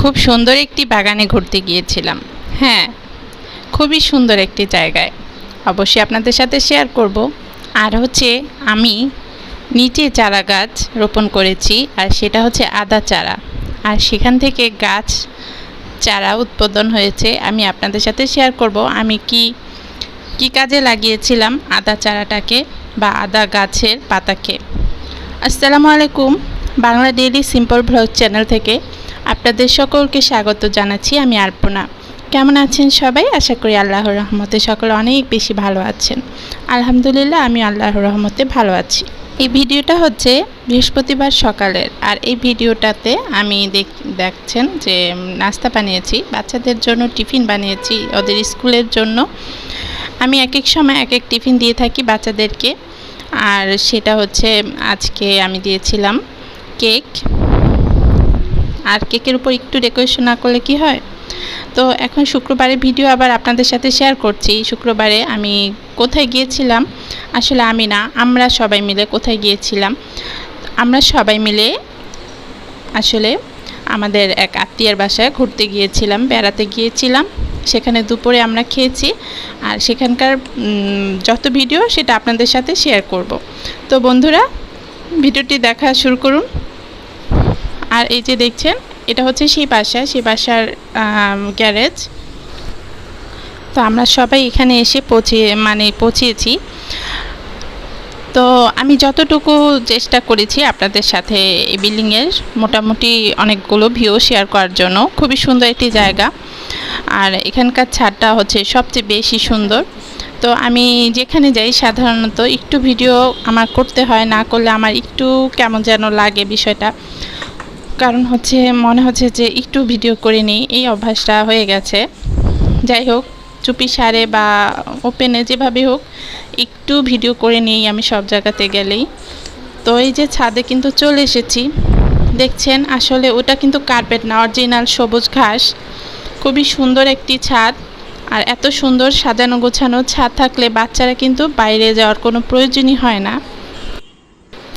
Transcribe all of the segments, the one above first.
খুব সুন্দর একটি বাগানে ঘুরতে গিয়েছিলাম। হ্যাঁ খুবই সুন্দর একটি জায়গায়। অবশ্যই আপনাদের সাথে শেয়ার করব। আর হচ্ছে আমি নিচে চারা গাছ রোপণ করেছি আর সেটা হচ্ছে আদা চারা। আর সেখান থেকে গাছ চারা উৎপাদন হয়েছে। আমি আপনাদের সাথে শেয়ার করব আমি কি কি কাজে লাগিয়েছিলাম আদা চারাটাকে বা আদা গাছের পাতাকে। আসসালামু আলাইকুম, Bangla daily simple blog channel থেকে আপনাদের সকলকে স্বাগত জানাচ্ছি আমি আর্পনা কেমন আছেন সবাই? আশা করি আল্লাহর রহমতে সকলে অনেক বেশি ভালো আছেন। আলহামদুলিল্লাহ আমি আল্লাহর রহমতে ভালো আছি। এই ভিডিওটা হচ্ছে বৃহস্পতিবার সকালের, আর এই ভিডিওটাতে আমি দেখ, দেখছেন যে নাস্তা বানিয়েছি, বাচ্চাদের জন্য টিফিন বানিয়েছি, ওদের স্কুলের জন্য। আমি এক এক সময় এক এক টিফিন দিয়ে থাকি বাচ্চাদেরকে, আর সেটা হচ্ছে, আজকে আমি দিয়েছিলাম কেক। আর কেকের উপর একটু ডেকোরেশন না করলে কি হয়? তো এখন শুক্রবারে ভিডিও আবার আপনাদের সাথে শেয়ার করছি। শুক্রবারে আমি কোথায় গিয়েছিলাম? আসলে আমি না, আমরা সবাই মিলে কোথায় গিয়েছিলাম? আমরা সবাই মিলে আসলে আমাদের এক আত্মীয়ের বাসায় ঘুরতে গিয়েছিলাম, বেড়াতে গিয়েছিলাম। সেখানে দুপুরে আমরা খেয়েছি আর সেখানকার যত ভিডিও সেটা আপনাদের সাথে শেয়ার করব। তো বন্ধুরা ভিডিওটি দেখা শুরু করুন। আর এই যে দেখছেন, এটা হচ্ছে সেই বাসা, সেই বাসার গ্যারেজ। তো আমরা সবাই এখানে এসে পৌঁছে মানে পৌঁছিয়েছি তো আমি যতটুকু চেষ্টা করেছি আপনাদের সাথে এই বিল্ডিংয়ের, মোটামুটি অনেকগুলো ভিউ শেয়ার করার জন্য। খুবই সুন্দর একটি জায়গা। আর এখানকার ছাদটা হচ্ছে সবচেয়ে বেশি সুন্দর। তো আমি যেখানে যাই, সাধারণত একটু ভিডিও আমার করতে হয়, না করলে আমার একটু কেমন যেন লাগে বিষয়টা। কারণ হচ্ছে মনে হচ্ছে যে একটু ভিডিও করে নিই, এই অভ্যাসটা হয়ে গেছে। যাই হোক, চুপি সারে বা ওপেনে যেভাবে হোক, একটু ভিডিও করে নিই আমি সব জায়গাতে গেলেই। তো এই যে ছাদে কিন্তু চলে এসেছি। দেখছেন, আসলে ওটা কিন্তু কার্পেট না অরিজিনাল সবুজ ঘাস। খুবই সুন্দর একটি ছাদ। আর এত সুন্দর সাজানো গোছানো ছাদ থাকলে বাচ্চারা কিন্তু বাইরে যাওয়ার কোনো প্রয়োজনই হয় না।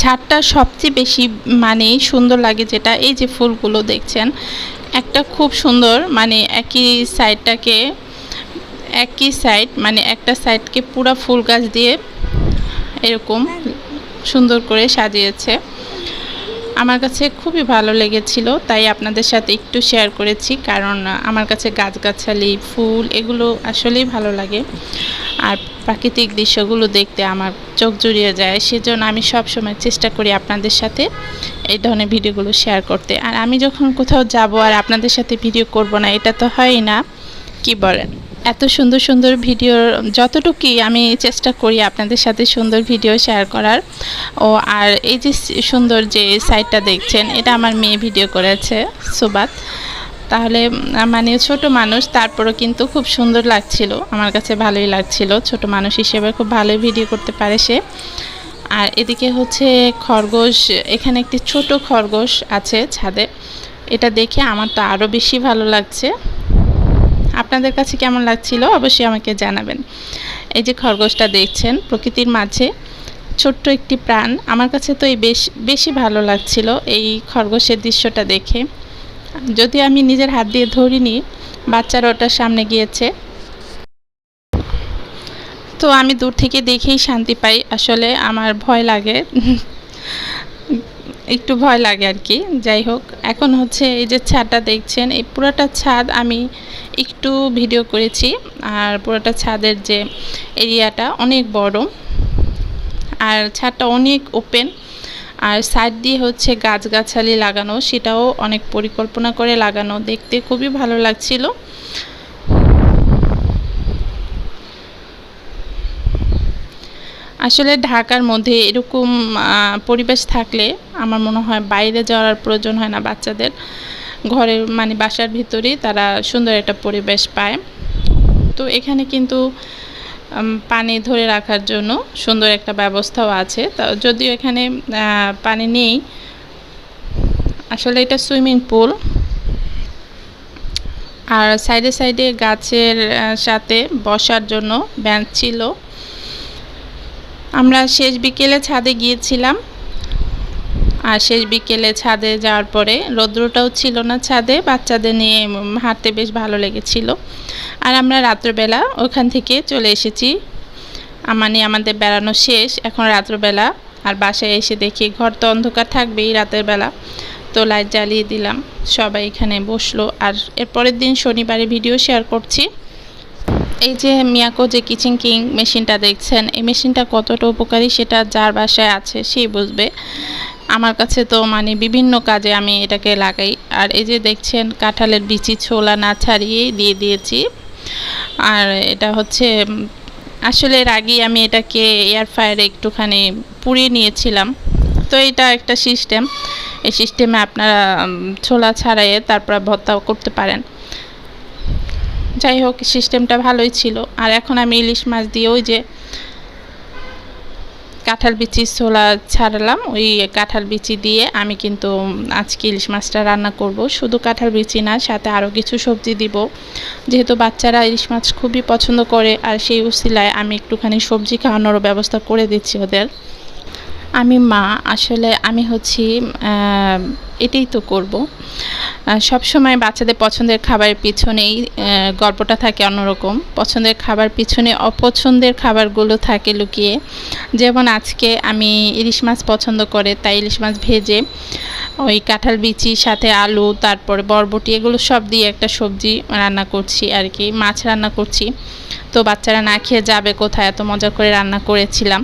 ছাদটা সবচেয়ে বেশি মানে সুন্দর লাগে যেটা, এই যে ফুলগুলো দেখছেন, একটা খুব সুন্দর মানে একই সাইডটাকে, একই সাইড মানে একটা সাইডকে পুরো ফুল গাছ দিয়ে এরকম সুন্দর করে সাজিয়েছে। আমার কাছে খুবই ভালো লেগেছিল, তাই আপনাদের সাথে একটু শেয়ার করেছি, কারণ আমার কাছে গাছগাছালি, ফুল এগুলো আসলেই ভালো লাগে। আর প্রাকৃতিক দৃশ্যগুলো দেখতে আমার চোখ জুড়িয়ে যায়, সেজন্য আমি সব সময় চেষ্টা করি আপনাদের সাথে এই ধরনের ভিডিওগুলো শেয়ার করতে। আর আমি যখন কোথাও যাব আর আপনাদের সাথে ভিডিও করব না, এটা তো হয়ই না, কি বলেন? এত সুন্দর সুন্দর ভিডিও যতটুকুই আমি চেষ্টা করি আপনাদের সাথে সুন্দর ভিডিও শেয়ার করার, ও আর এই যে সুন্দর যে সাইটটা দেখছেন, এটা আমার মেয়ে ভিডিও করেছে, সুবাত। তাহলে মানে ছোট মানুষ, তারপরও কিন্তু খুব সুন্দর লাগছিল। আমার কাছে ভালোই লাগছিল। ছোট মানুষ হিসেবে খুব ভালোই ভিডিও করতে পারে সে। আর এদিকে হচ্ছে খরগোশ, এখানে একটি ছোট খরগোশ আছে ছাদে। এটা দেখে আমার তো আরও বেশি ভালো লাগছে। আপনাদের কাছে কেমন লাগছিল? অবশ্যই আমাকে জানাবেন। এই যে খরগোশটা দেখছেন, প্রকৃতির মাঝে ছোট্ট একটি প্রাণ। আমার কাছে তো এই বেশ, বেশি ভালো লাগছিল এই খরগোশের দৃশ্যটা দেখে। যদি আমি নিজের হাত দিয়ে ধরিনি, বাচ্চারা ওটার সামনে গিয়েছে। তো আমি দূর থেকে দেখেই শান্তি পাই, আসলে আমার ভয় লাগে। একটু ভয় লাগে আর কি, যাই হোক। এখন হচ্ছে এই যে ছাদটা দেখছেন, এই পুরোটা ছাদ আমি একটু ভিডিও করেছি, আর পুরোটা ছাদের যে এরিয়াটা অনেক বড়। আর ছাদটা অনেক ওপেন আর সাইড দিয়ে হচ্ছে গাছগাছালি লাগানো, সেটাও অনেক পরিকল্পনা করে লাগানো। দেখতে খুবই ভালো লাগছিল। আসলে ঢাকার মধ্যে এরকম পরিবেশ থাকলে আমার মনে হয় বাইরে যাওয়ার প্রয়োজন হয় না বাচ্চাদের। ঘরের মানে বাসার ভিতরেই তারা সুন্দর একটা পরিবেশ পায়। তো এখানে কিন্তু পানি ধরে রাখার জন্য সুন্দর একটা ব্যবস্থাও আছে। তো যদিও এখানে পানি নেই। আসলে এটা সুইমিং পুল। আর সাইডে সাইডে গাছের সাথে বসার জন্য বেঞ্চ ছিল। আমরা শেষ বিকেলে ছাদে গিয়েছিলাম। আর শেষ বিকেলে ছাদে যাওয়ার পরে রৌদ্রটাও ছিল না ছাদে, বাচ্চাদের নিয়ে হাঁটতে বেশ ভালো লেগেছিল। আর আমরা রাত্রবেলা ওখান থেকে চলে এসেছি। মানে আমাদের বেড়ানো শেষ, এখন রাত্রবেলা। আর বাসায় এসে দেখি ঘর তো অন্ধকার থাকবেই রাতের বেলা। তো লাইট জ্বালিয়ে দিলাম, সবাই এখানে বসল। আর এর পরের দিন শনিবারে ভিডিও শেয়ার করছি। এই যে মিয়াকো যে কিচেন কিং মেশিনটা দেখছেন, এই মেশিনটা কতটা উপকারী সেটা যার বাসায় আছে, সেই বুঝবে। আমার কাছে তো মানে বিভিন্ন কাজে আমি এটাকে লাগাই। আর এই যে দেখছেন, কাঁঠালের বিচি ছোলা না ছাড়িয়েই দিয়ে দিয়েছি। আর এটা হচ্ছে আসলে এর আমি এটাকে এয়ার ফায়ারে একটুখানি পুড়িয়ে নিয়েছিলাম। তো এটা একটা সিস্টেম এই সিস্টেমে আপনারা ছোলা ছাড়াইয়ে তারপর ভর্তা করতে পারেন। যাই হোক সিস্টেমটা ভালোই ছিল। আর এখন আমি ইলিশ মাছ দিয়ে ওই যে কাঁঠাল বিচি ছোলা ছাড়লাম, ওই কাঁঠাল বিচি দিয়ে আমি কিন্তু আজকে ইলিশ মাছটা রান্না করব। শুধু কাঁঠাল বিচি না, সাথে আরও কিছু সবজি দিব। যেহেতু বাচ্চারা ইলিশ মাছ খুবই পছন্দ করে, আর সেই উসিলায় আমি একটুখানি সবজি খাওয়ানোরও ব্যবস্থা করে দিচ্ছি ওদের। আমি মা, আসলে আমি হচ্ছি এটাই তো করব। সব সময় বাচ্চাদের পছন্দের খাবারের পিছনেই গল্পটা থাকে অন্যরকম। পছন্দের খাবার পিছনে অপছন্দের খাবারগুলো থাকে লুকিয়ে। যেমন আজকে আমি ইলিশ মাছ পছন্দ করে, তাই ইলিশ মাছ ভেজে ওই কাঁঠাল বিচি, সাথে আলু, তারপরে বরবটি, এগুলো সব দিয়ে একটা সবজি রান্না করছি আর কি, মাছ রান্না করছি। তো বাচ্চারা না খেয়ে যাবে কোথায়? এত মজা করে রান্না করেছিলাম।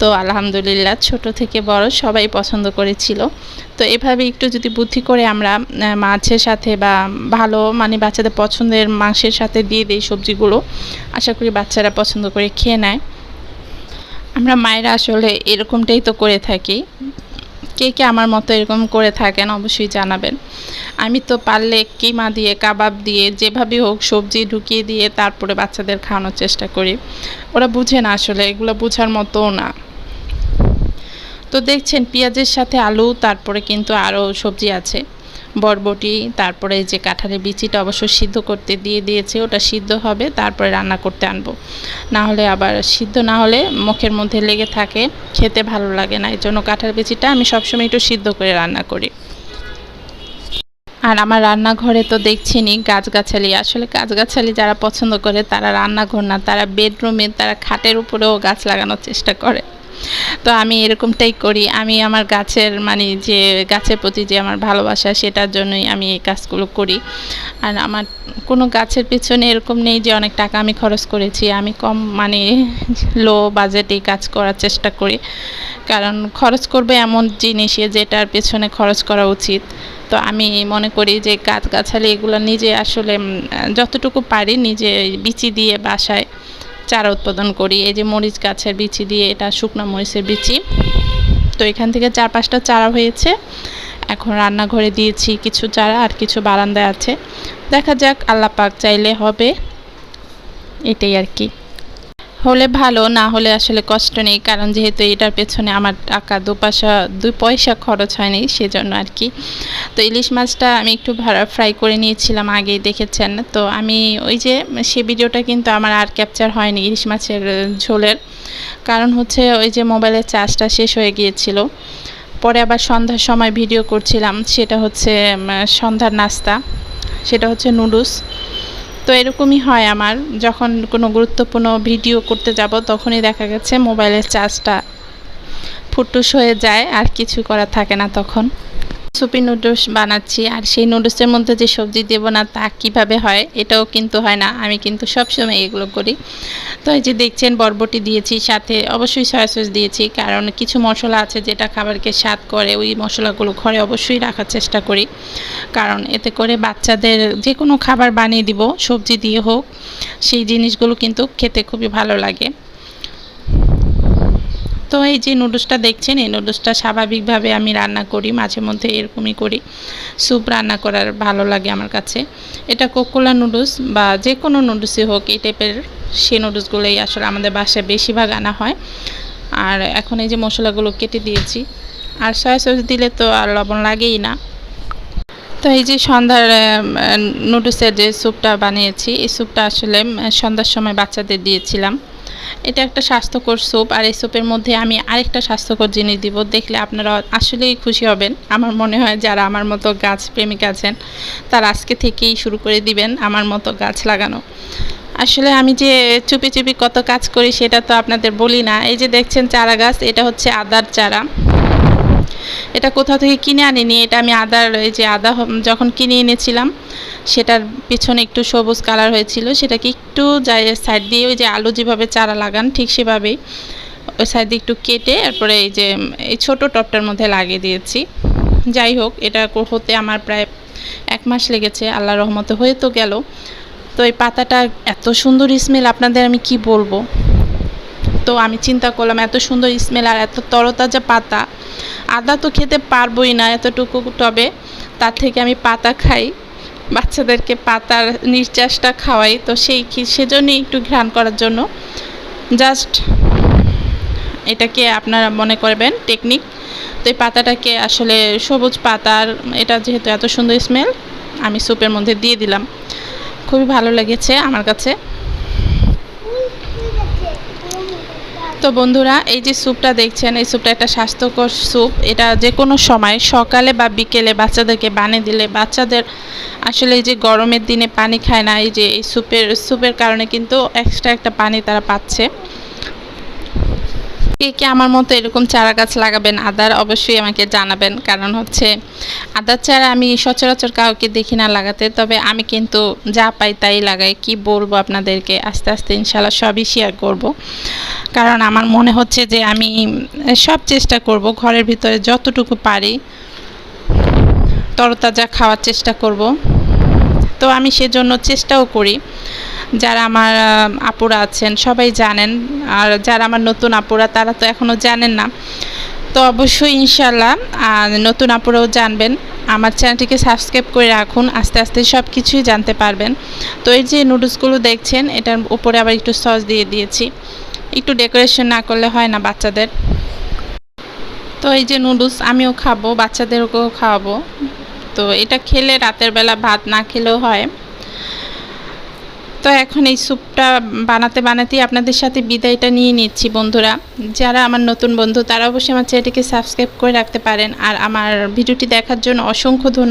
তো আলহামদুলিল্লাহ, ছোট থেকে বড় সবাই পছন্দ করেছিল। তো এভাবে একটু যদি বুদ্ধি করে আমরা মাছের সাথে বা ভালো মানে বাচ্চাদের পছন্দের মাংসের সাথে দিয়ে দিই সবজিগুলো, আশা করি বাচ্চারা পছন্দ করে খেয়ে নেয়। আমরা মায়েরা আসলে এরকমটাই তো করে থাকি। কে কে আমার মতো এরকম করে থাকেন অবশ্যই জানাবেন। আমি তো পারলে কিমা দিয়ে, কাবাব দিয়ে, যেভাবে হোক সবজি ঢুকিয়ে দিয়ে তারপরে বাচ্চাদের খাওয়ানোর চেষ্টা করি। ওরা বুঝে না আসলে, এগুলো বোঝার মতোও না। তো দেখছেন পেঁয়াজের সাথে আলু, তারপরে কিন্তু আরও সবজি আছে। বরবটি, তারপরে যে কাঁঠালের বিচিটা অবশ্য সিদ্ধ করতে দিয়ে দিয়েছে, ওটা সিদ্ধ হবে, তারপরে রান্না করতে আনব। না হলে আবার সিদ্ধ না হলে মুখের মধ্যে লেগে থাকে, খেতে ভালো লাগে না, এই জন্য কাঁঠাল বিচিটা আমি সবসময় একটু সিদ্ধ করে রান্না করি। আর আমার রান্নাঘরে তো দেখছিনি গাছগাছালি, আসলে গাছগাছালি যারা পছন্দ করে তারা রান্নাঘর না, তারা বেডরুমে, তারা খাটের উপরেও গাছ লাগানোর চেষ্টা করে। তো আমি এরকমটাই করি। আমি আমার গাছের মানে যে গাছের প্রতি যে আমার ভালোবাসা, সেটার জন্যই আমি এই কাজগুলো করি। আর আমার কোনো গাছের পিছনে এরকম নেই যে অনেক টাকা আমি খরচ করেছি। আমি কম মানে লো বাজেটে কাজ করার চেষ্টা করি। কারণ খরচ করবে এমন জিনিসে যেটার পেছনে খরচ করা উচিত। তো আমি মনে করি যে গাছগাছালি এগুলো নিজে আসলে যতটুকু পারি নিজে বিচি দিয়ে বাসায় চারা উৎপাদন করি, এই যে মরিচ গাছের বিচি দিয়ে, এটা শুকনো মরিচের বিচি। তো এখান থেকে চার পাঁচটা চারা হয়েছে। এখন রান্নাঘরে দিয়েছি কিছু চারা আর কিছু বারান্দায় আছে। দেখা যাক আল্লাপাক চাইলে হবে। এটাই আর কি। হলে ভালো, না হলে আসলে কষ্ট নেই। কারণ যেহেতু এটার পেছনে আমার টাকা দু পয়সা দুই পয়সা খরচ হয়নি সেজন্য আর কি তো ইলিশ মাছটা আমি একটু ফ্রাই করে নিয়েছিলাম, আগেই দেখেছেন। তো আমি ওই যে সে ভিডিওটা কিন্তু আমার আর ক্যাপচার হয়নি ইলিশ মাছের ঝোলের। কারণ হচ্ছে ওই যে মোবাইলের চার্জটা শেষ হয়ে গিয়েছিল। পরে আবার সন্ধ্যার সময় ভিডিও করছিলাম, সেটা হচ্ছে সন্ধ্যার নাস্তা। সেটা হচ্ছে নুডলস। তো এরকমই হয় আমার। যখন কোনো গুরুত্বপূর্ণ ভিডিও করতে যাব, তখনই দেখা গেছে মোবাইলের চার্জটা ফুটুস হয়ে যায়, আর কিছু করা থাকে না তখন। সুপি নুডলস বানাচ্ছি, আর সেই নুডলসের মধ্যে যে সবজি দেব না তা কীভাবে হয়, এটাও কিন্তু হয় না। আমি কিন্তু সবসময় এগুলো করি। তো এই যে দেখছেন, বরবটি দিয়েছি, সাথে অবশ্যই সয়া সস দিয়েছি, কারণ কিছু মশলা আছে যেটা খাবারকে স্বাদ করে, ওই মশলাগুলো ঘরে অবশ্যই রাখার চেষ্টা করি। কারণ এতে করে বাচ্চাদের যে কোনো খাবার বানিয়ে দিব, সবজি দিয়ে হোক, সেই জিনিসগুলো কিন্তু খেতে খুবই ভালো লাগে। তো এই যে নুডলসটা দেখছেন, এই নুডলসটা স্বাভাবিকভাবে আমি রান্না করি, মাঝে মধ্যে এরকমই করি। স্যুপ রান্না করার ভালো লাগে আমার কাছে। এটা কোকোলা নুডলস বা যে কোনো নুডলসই হোক, এই টাইপের সেই নুডলসগুলোই আসলে আমাদের বাসায় বেশিরভাগ আনা হয়। আর এখন এই যে মশলাগুলো কেটে দিয়েছি, আর সয়া সস দিলে তো আর লবণ লাগেই না। তো এই যে সন্ধ্যার নুডলসের যে স্যুপটা বানিয়েছি, এই স্যুপটা আসলে সন্ধ্যার সময় বাচ্চাদের দিয়েছিলাম। এটা একটা স্বাস্থ্যকর স্যুপ আর এই স্যুপের মধ্যে আমি আরেকটা স্বাস্থ্যকর জিনিস দিব। দেখলে আপনারা আসলেই খুশি হবেন। আমার মনে হয় যারা আমার মতো গাছ প্রেমিক আছেন, তারা আজকে থেকেই শুরু করে দিবেন আমার মতো গাছ লাগানো। আসলে আমি যে চুপি চুপি কত কাজ করি, সেটা তো আপনাদের বলি না। এই যে দেখছেন চারা গাছ, এটা হচ্ছে আদার চারা। এটা কোথাও থেকে কিনে আনিনি, এটা আমি আদার যে আদা যখন কিনে এনেছিলাম, সেটার পিছনে একটু সবুজ কালার হয়েছিল, সেটাকে একটু যাই সাইড দিয়ে ওই যে আলু যেভাবে চারা লাগান, ঠিক সেভাবেই ওই সাইড দিয়ে একটু কেটে তারপরে এই যে, এই ছোট টবটার মধ্যে লাগিয়ে দিয়েছি। যাই হোক, এটা হতে আমার প্রায় এক মাস লেগেছে, আল্লাহ রহমতে হয়ে তো গেল। তো এই পাতাটা এত সুন্দর স্মেল আপনাদের আমি কি বলব? তো আমি চিন্তা করলাম, এত সুন্দর স্মেল আর এত তরতাজা পাতা। আদা তো খেতে পারবোই না এতটুকু টবে তার থেকে আমি পাতা খাই। বাচ্চাদেরকে পাতার নির্যাসটা খাওয়াই, তো সেই সেজন্যই একটু ঘ্রাণ করার জন্য। জাস্ট এটাকে আপনারা মনে করবেন টেকনিক তো এই পাতাটাকে আসলে সবুজ পাতার এটা যেহেতু এত সুন্দর স্মেল আমি স্যুপের মধ্যে দিয়ে দিলাম। খুবই ভালো লেগেছে আমার কাছে। তো বন্ধুরা, এই যে স্যুপটা দেখছেন, এই স্যুপটা একটা স্বাস্থ্যকর স্যুপ। এটা যে কোনো সময়, সকালে বা বিকেলে বাচ্চাদেরকে বানিয়ে দিলে বাচ্চাদের আসলে এই যে গরমের দিনে পানি খায় না, এই যে এই স্যুপের স্যুপের কারণে কিন্তু এক্সট্রা একটা পানি তারা পাচ্ছে। কে কে আমার মতো এরকম চারা গাছ লাগাবেন? আদার অবশ্যই আমাকে জানাবেন। কারণ হচ্ছে, আদার চারা আমি সচরাচর কাউকে দেখি না লাগাতে। তবে আমি কিন্তু যা পাই তাই লাগাই। কি বলব আপনাদেরকে? আস্তে আস্তে ইনশাল্লাহ সবই শেয়ার করব। কারণ আমার মনে হচ্ছে যে আমি সব চেষ্টা করব, ঘরের ভিতরে যতটুকু পারি, তরতাজা খাওয়ার চেষ্টা করব। তো আমি সেজন্য চেষ্টাও করি। যারা আমার আপুরা আছেন, সবাই জানেন। আর যারা আমার নতুন আপুরা, তারা তো এখনও জানেন না। তো অবশ্যই ইনশাল্লাহ নতুন আপুরাও জানবেন। আমার চ্যানেলটিকে সাবস্ক্রাইব করে রাখুন, আস্তে আস্তে সব কিছুই জানতে পারবেন। তো এই যে নুডলসগুলো দেখছেন, এটার উপরে আবার একটু সস দিয়ে দিয়েছি। একটু ডেকোরেশন না করলে হয় না বাচ্চাদের। তো এই যে নুডলস, আমিও খাব, বাচ্চাদেরকেও খাওয়াবো। তো এটা খেলে রাতের বেলা ভাত না খেলেও হয়। তো এখন এই স্যুপটা বানাতে বানাতেই আপনাদের সাথে বিদায়টা নিয়ে নিচ্ছি, বন্ধুরা। যারা আমার নতুন বন্ধু, তারা অবশ্যই আমার চ্যানেলটিকে সাবস্ক্রাইব করে রাখতে পারেন। আর আমার ভিডিওটি দেখার জন্য অসংখ্য ধন্যবাদ।